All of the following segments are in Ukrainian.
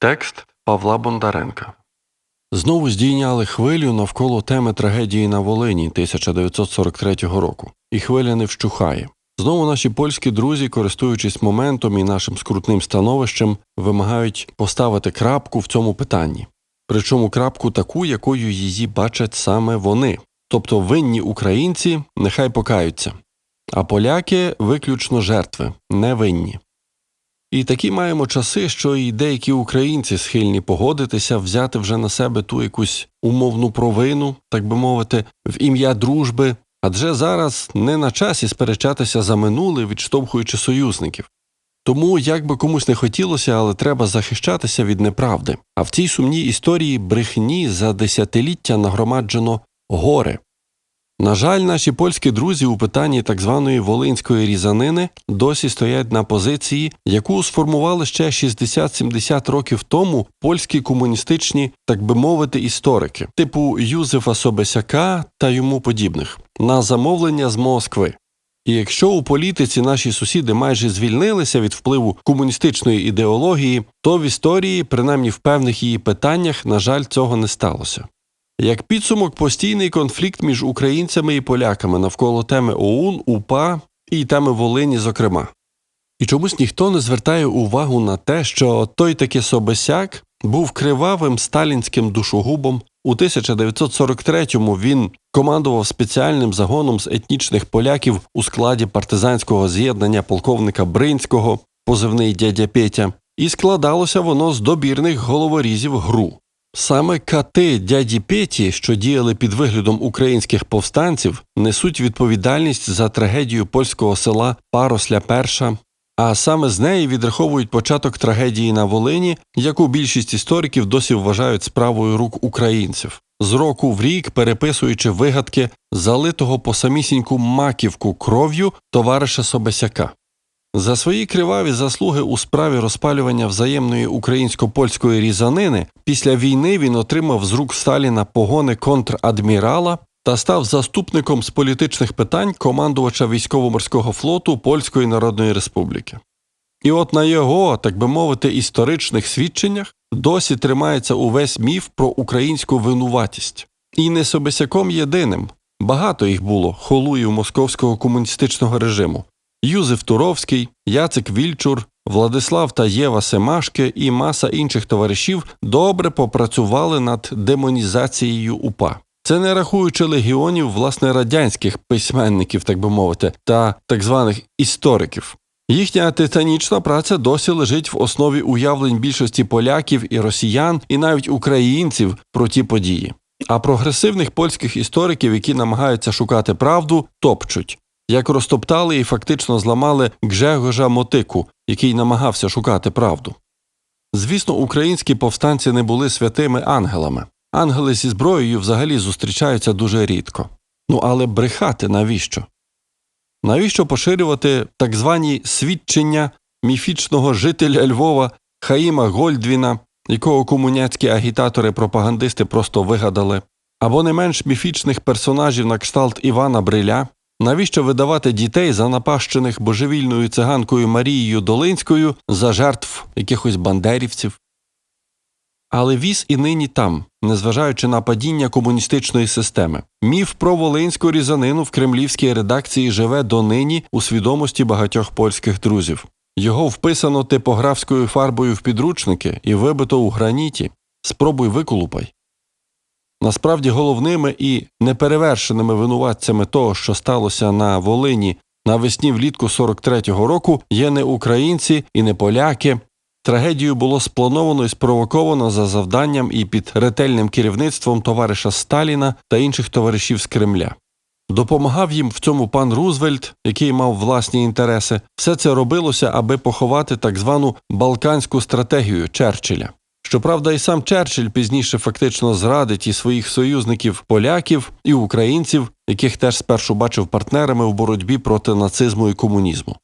Текст Павла Бондаренка. Знову здійняли хвилю навколо теми трагедії на Волині 1943 року, і хвиля не вщухає. Знову наші польські друзі, користуючись моментом і нашим скрутним становищем, вимагають поставити крапку в цьому питанні. Причому крапку таку, якою її бачать саме вони, тобто винні українці нехай покаються, а поляки виключно жертви, невинні. І такі маємо часи, що і деякі українці схильні погодитися взяти вже на себе ту якусь умовну провину, так би мовити, в ім'я дружби, адже зараз не на часі сперечатися за минуле, відштовхуючи союзників. Тому, як би комусь не хотілося, але треба захищатися від неправди. А в цій сумній історії брехні за десятиліття нагромаджено горе. На жаль, наші польські друзі у питанні так званої волинської різанини досі стоять на позиції, яку сформували ще 60-70 років тому польські комуністичні, так би мовити, історики, типу Юзефа Собесяка та йому подібних, на замовлення з Москви. І якщо у політиці наші сусіди майже звільнилися від впливу комуністичної ідеології, то в історії, принаймні в певних її питаннях, на жаль, цього не сталося. Як підсумок, постійний конфлікт між українцями і поляками навколо теми ОУН, УПА і теми Волині, зокрема. І чомусь ніхто не звертає увагу на те, що той таки Собесяк був кривавим сталінським душогубом. У 1943-му він командував спеціальним загоном з етнічних поляків у складі партизанського з'єднання полковника Бринського, позивний дядя Петя, і складалося воно з добірних головорізів ГРУ. Саме кати дяді Петі, що діяли під виглядом українських повстанців, несуть відповідальність за трагедію польського села Паросля Перша, а саме з неї відраховують початок трагедії на Волині, яку більшість істориків досі вважають справою рук українців, з року в рік переписуючи вигадки залитого по самісіньку маківку кров'ю товариша Собесяка. За свої криваві заслуги у справі розпалювання взаємної українсько-польської різанини після війни він отримав з рук Сталіна погони контрадмірала та став заступником з політичних питань командувача військово-морського флоту Польської Народної Республіки. І от на його, так би мовити, історичних свідченнях досі тримається увесь міф про українську винуватість. І не Собесяком єдиним. Багато їх було холуїв московського комуністичного режиму. Юзеф Туровський, Яцик Вільчур, Владислав та Єва Семашки і маса інших товаришів добре попрацювали над демонізацією УПА. Це не рахуючи легіонів власне радянських письменників, так би мовити, та так званих істориків. Їхня титанічна праця досі лежить в основі уявлень більшості поляків і росіян, і навіть українців про ті події. А прогресивних польських істориків, які намагаються шукати правду, топчуть як розтоптали і фактично зламали Гжегожа Мотику, який намагався шукати правду. Звісно, українські повстанці не були святими ангелами. Ангели зі зброєю взагалі зустрічаються дуже рідко. Ну але брехати навіщо? Навіщо поширювати так звані свідчення міфічного жителя Львова Хаїма Гольдвіна, якого комуняцькі агітатори-пропагандисти просто вигадали, або не менш міфічних персонажів на кшталт Івана Бриля, Навіщо видавати дітей занапащених божевільною циганкою Марією Долинською за жертв якихось бандерівців? Але віз і нині там, незважаючи на падіння комуністичної системи. Міф про волинську різанину в кремлівській редакції живе донині у свідомості багатьох польських друзів. Його вписано типографською фарбою в підручники і вибито у граніті. Спробуй виколупай. Насправді головними і неперевершеними винуватцями того, що сталося на Волині навесні влітку 43-го року, є не українці і не поляки. Трагедію було сплановано і спровоковано за завданням і під ретельним керівництвом товариша Сталіна та інших товаришів з Кремля. Допомагав їм в цьому пан Рузвельт, який мав власні інтереси. Все це робилося, аби поховати так звану балканську стратегію Черчилля. Щоправда, і сам Черчилль пізніше фактично зрадить і своїх союзників поляків і українців, яких теж спершу бачив партнерами в боротьбі проти нацизму і комунізму.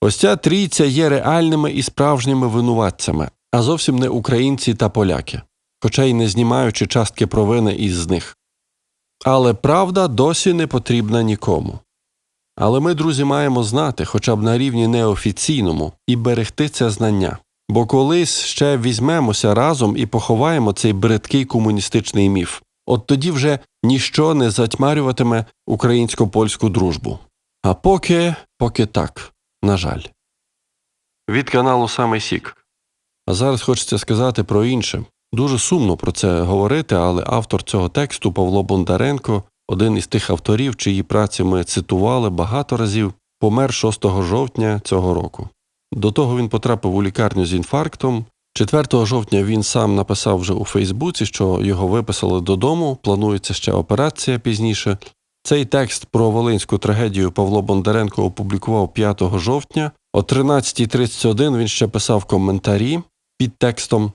Ось ця трійця є реальними і справжніми винуватцями, а зовсім не українці та поляки, хоча й не знімаючи частки провини із них. Але правда досі не потрібна нікому. Але ми, друзі, маємо знати, хоча б на рівні неофіційному, і берегти це знання бо колись ще візьмемося разом і поховаємо цей бридкий комуністичний міф. От тоді вже ніщо не затьмарюватиме українсько-польську дружбу. А поки, поки так, на жаль. Від каналу Самий Сік. А зараз хочеться сказати про інше. Дуже сумно про це говорити, але автор цього тексту Павло Бондаренко, один із тих авторів, чиї праці ми цитували багато разів, помер 6 жовтня цього року. До того він потрапив у лікарню з інфарктом. 4 жовтня він сам написав вже у Фейсбуці, що його виписали додому, планується ще операція пізніше. Цей текст про волинську трагедію Павло Бондаренко опублікував 5 жовтня. О 13.31 він ще писав коментарі під текстом.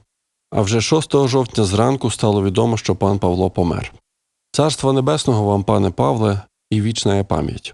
А вже 6 жовтня зранку стало відомо, що пан Павло помер. Царства Небесного вам, пане Павле, і вічна пам'ять.